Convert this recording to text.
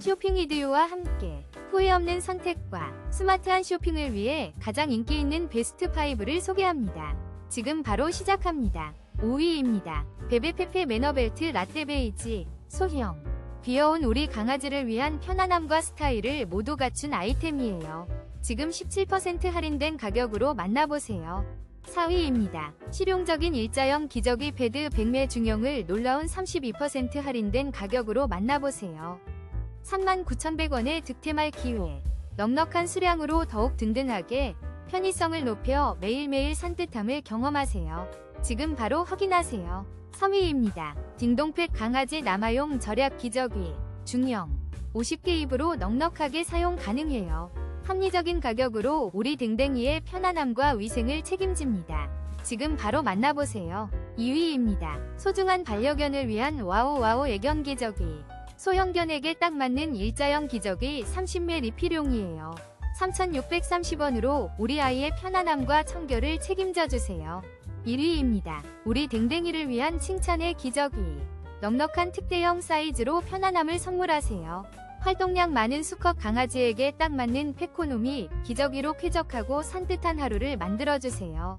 쇼핑 이디오와 함께 후회 없는 선택과 스마트한 쇼핑을 위해 가장 인기 있는 베스트 5를 소개합니다. 지금 바로 시작합니다. 5위입니다. 베베페페 매너벨트 라떼 베이지 소형 귀여운 우리 강아지를 위한 편안함과 스타일을 모두 갖춘 아이템이에요. 지금 17% 할인된 가격으로 만나보세요. 4위입니다. 실용적인 일자형 기저귀 패드 100매 중형을 놀라운 32% 할인된 가격으로 만나보세요. 39,100원의 득템할 기회. 넉넉한 수량으로 더욱 든든하게 편의성을 높여 매일매일 산뜻함을 경험하세요. 지금 바로 확인하세요. 3위입니다. 딩동팩 강아지 남아용 절약 기저귀 중형 50개 입으로 넉넉하게 사용 가능해요. 합리적인 가격으로 우리 댕댕이의 편안함과 위생을 책임집니다. 지금 바로 만나보세요. 2위입니다. 소중한 반려견을 위한 와우와우 애견 기저귀. 소형견에게 딱 맞는 일자형 기저귀 30매 리필용이에요. 3,630원으로 우리 아이의 편안함과 청결을 책임져 주세요. 1위입니다. 우리 댕댕이를 위한 칭찬의 기저귀. 넉넉한 특대형 사이즈로 편안함을 선물하세요. 활동량 많은 수컷 강아지에게 딱 맞는 페코놈이 기저귀로 쾌적하고 산뜻한 하루를 만들어주세요.